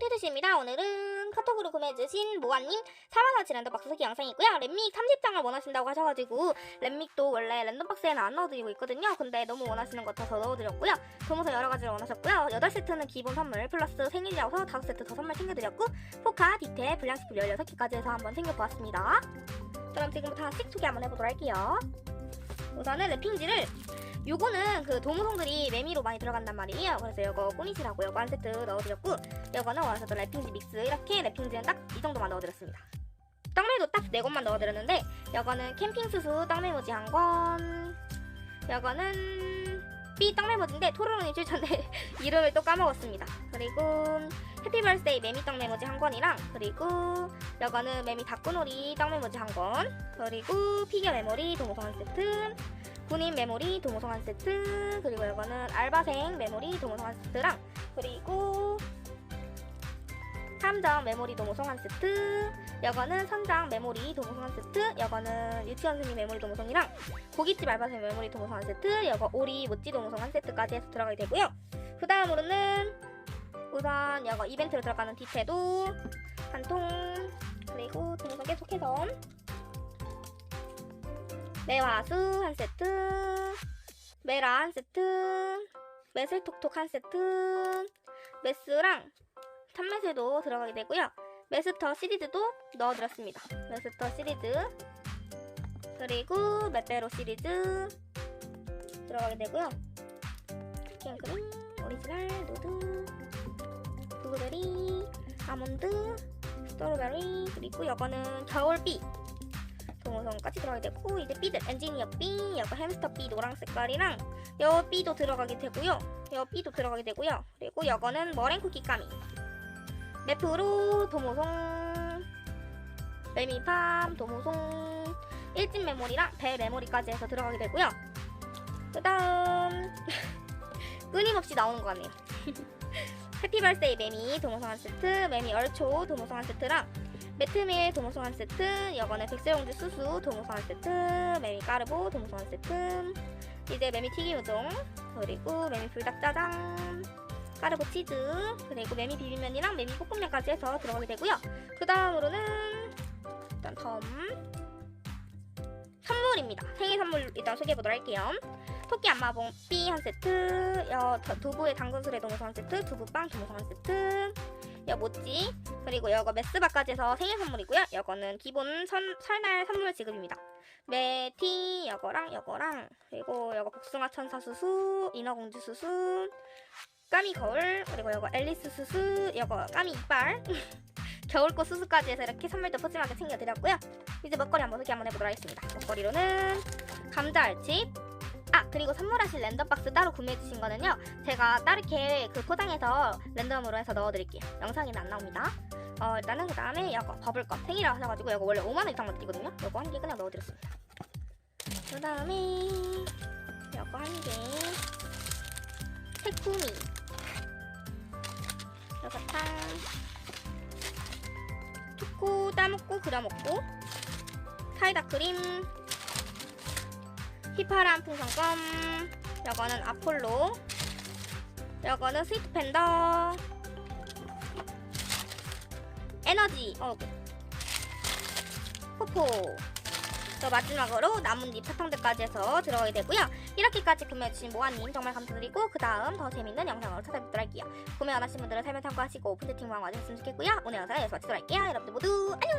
콩테드씨입니다. 오늘은 카톡으로 구매해주신 모아님 4만원치 랜덤박스 소개 영상이고요. 랩믹 30장을 원하신다고 하셔가지고 랩믹도 원래 랜덤박스에는 안 넣어드리고 있거든요. 근데 너무 원하시는 것 같아서 넣어드렸고요. 도모서 여러 가지를 원하셨고요. 8세트는 기본 선물 플러스 생일이라서 5세트 더 선물 챙겨드렸고 포카, 디테, 불량식품 16개까지 해서 한번 챙겨보았습니다. 그럼 지금부터 하나씩 소개 한번 해보도록 할게요. 우선은 랩핑지를 요거는 그 도무송들이 매미로 많이 들어간단 말이에요. 그래서 요거 꾸니시라고 요거 한 세트 넣어드렸고 요거는 원하셨던 랩핑지 믹스 이렇게 랩핑지는 딱 이 정도만 넣어드렸습니다. 떡메도 딱네 곳만 넣어드렸는데 요거는 캠핑 수수 떡메모지 한 권, 요거는 B 떡메모지인데 토로로님 추천데 이름을 또 까먹었습니다. 그리고 해피버스데이 매미 떡 메모지 한 권이랑 그리고 요거는 매미 다꾸놀이 떡 메모지 한 권, 그리고 피겨 메모리 도무송 한 세트, 군인 메모리 도모송 한 세트 그리고 이거는 알바생 메모리 도모송 한 세트랑 그리고 함정 메모리 도모송 한 세트 이거는 선장 메모리 도모송 한 세트 이거는 유치원 생님 메모리 도모송이랑 고깃집 알바생 메모리 도모송 한 세트 이거 오리 모찌 도모송 한 세트까지 해서 들어가게 되고요. 그 다음으로는 우선 이거 이벤트로 들어가는 디테도 한 통 그리고 도모송 계속해서 매화수 한 세트, 메라 한 세트, 메슬톡톡 한 세트, 메스랑 참메슬도 들어가게 되고요. 메스터 시리즈도 넣어드렸습니다. 메스터 시리즈 그리고 메페로 시리즈 들어가게 되고요. 킹크림, 오리지널, 노드, 블루베리, 아몬드, 스트로베리 그리고 이거는 겨울비 동호성까지 들어가게 되고 이제 B들 엔지니어 B, 여거 햄스터 B 노랑 색깔이랑 여 B도 들어가게 되고요. 여 B도 들어가게 되고요. 그리고 여거는 머랭 쿠키 까미 매프로 도모송 메미팜 도모송 일진 메모리랑 배 메모리까지 해서 들어가게 되고요. 그 다음 끊임없이 나오는 거 같네요. 해피벌스데이 매미. 도모송 한 세트, 매미 얼초. 도모송 한 세트랑 매트밀. 도모송 한 세트, 여거는 백설용주 수수. 도모송 한 세트, 메미 까르보. 도모송 한 세트, 이제 메미 튀김 우동, 그리고 메미 불닭짜장, 까르보 치즈, 그리고 메미 비빔면이랑 메미 볶음면까지 해서 들어가게 되고요. 그 다음으로는 일단 덤. 선물입니다. 생일 선물 일단 소개해 보도록 할게요. 토끼 안마봉 B 한 세트, 여 더- 두부의 당근술에 도모송 한 세트, 두부빵 도모송 한 세트, 여 모찌 그리고 여거 메스바까지 해서 생일 선물이고요. 여거는 기본 선, 설날 선물 지급입니다. 메티 여거랑 여거랑 그리고 여거 복숭아 천사 수수, 인어공주 수수, 까미 거울 그리고 여거 앨리스 수수, 여거 까미 이빨, 겨울꽃 수수까지 해서 이렇게 선물도 푸짐하게 챙겨드렸고요. 이제 먹거리 한번 소개 한번 해보도록 하겠습니다. 먹거리로는 감자 알칩, 아 그리고 선물하실 랜덤박스 따로 구매해주신 거는요. 제가 따르게 그 포장해서 랜덤으로 해서 넣어드릴게요. 영상에는 안 나옵니다. 어 일단은 그 다음에 이거 버블컵 생일이라 하셔가지고 이거 원래 5만원 이상만 드리거든요. 이거 한 개 그냥 넣어드렸습니다. 그 다음에 이거 한개. 새쿠미 여사탕 초코 따먹고 그려먹고 사이다 크림 휘파람 풍선껌. 여거는 아폴로. 여거는 스위트 팬더. 에너지. 어 포포. 저 마지막으로 나뭇잎 사탕들까지 해서 들어가게 되고요. 이렇게까지 구매해주신 모아님 정말 감사드리고 그 다음 더 재밌는 영상으로 찾아뵙도록 할게요. 구매 원하신 분들은 설명 참고하시고 오픈 채팅방 와주셨으면 좋겠고요. 오늘 영상은 여기서 마치도록 할게요. 여러분들 모두 안녕